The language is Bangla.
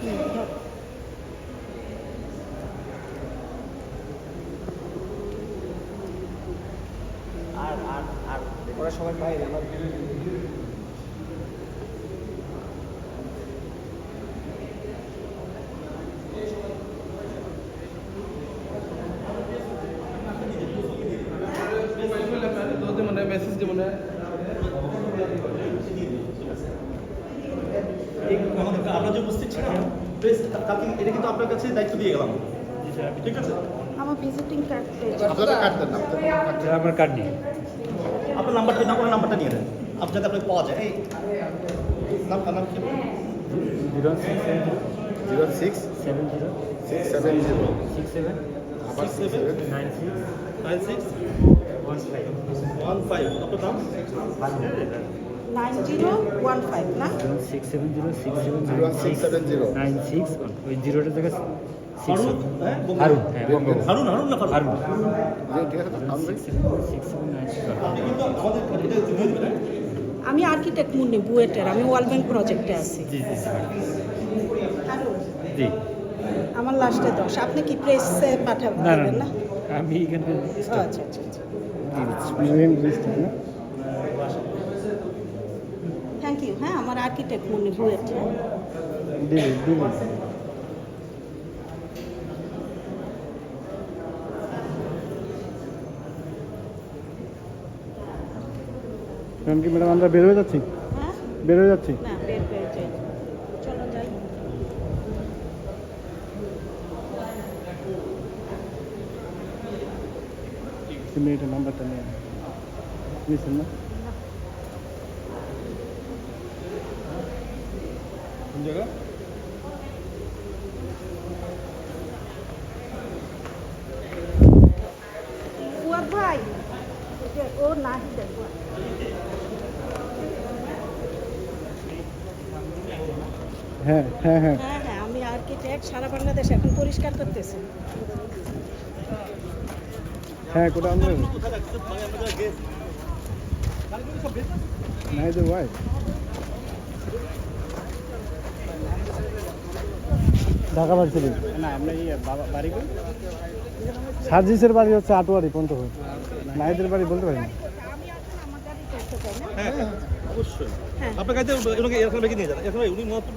আর আর আর ওরা সবাই বাইরে। আমার মেসেজ দেবো না। উপস্থিত ছিলাম। প্লিজ তাকে এটা কিন্তু আপনার কাছে দায়িত্ব দিয়ে গেলাম। ঠিক আছে? আমার ভিজিটিং কার্ড আপনারা দেন আপনারা আমার কার্ড নেই। আপনার নাম্বারটা না ওনার নাম্বারটা নিয়ে নেন। আপনি যাতে আপনাকে পাওয়া যায়। এই নাম নাম কি? Zero six zero. Six seven zero. Six seven zero. Six seven. আবার six. Seven. Nine six. Nine six. One five. One five. আপনার নাম? নাইন জিরো ওয়ান ফাইভ না? Six seven zero six seven zero six seven zero nine six ওই জিরোটা থেকে হ্যাঁ? হ্যাঁ? আমি আর্কিটেক্ট মুন্নি বুয়েটের আমি ওয়াল ব্যাংক প্রজেক্টে আছি। জি জি হারুন, জি। আমার লাস্টে দশ। আপনি কি প্রেসে পাঠাবেন না আমি এখানকার ও, আচ্ছা আচ্ছা আচ্ছা। ইউ হ্যাঁ আমার আর্কিটেক্ট মুন্নি বুয়েট কি ম্যাডাম আমরা বের হয়ে যাচ্ছি? হ্যাঁ? বের হয়ে যাচ্ছি? না বের বের যাই। চলো যাই। তুমি নাম্বারটা নিয়ে নিয়েছেন না? কোন জায়গা? ভাই ও নাহিদের ফুয়াদ। হ্যাঁ হ্যাঁ হ্যাঁ। হ্যাঁ হ্যাঁ আমি আর্কিটেক্ট সারা বাংলাদেশ এখন পরিষ্কার করতেছি। হ্যাঁ কোটা আমরা? মানে ঢাকা বাড়ি থেকে না আমরা এই বাবা বাড়ি সার্জিসের বাড়ি হচ্ছে আটোয়ারি পর্যন্ত হয় নাইদের বাড়ি বলতে পারি না হ্যাঁ হ্যাঁ, অবশ্যই হ্যাঁ। আপনার কাছে নিয়ে যান এখানে উনি মহত্ব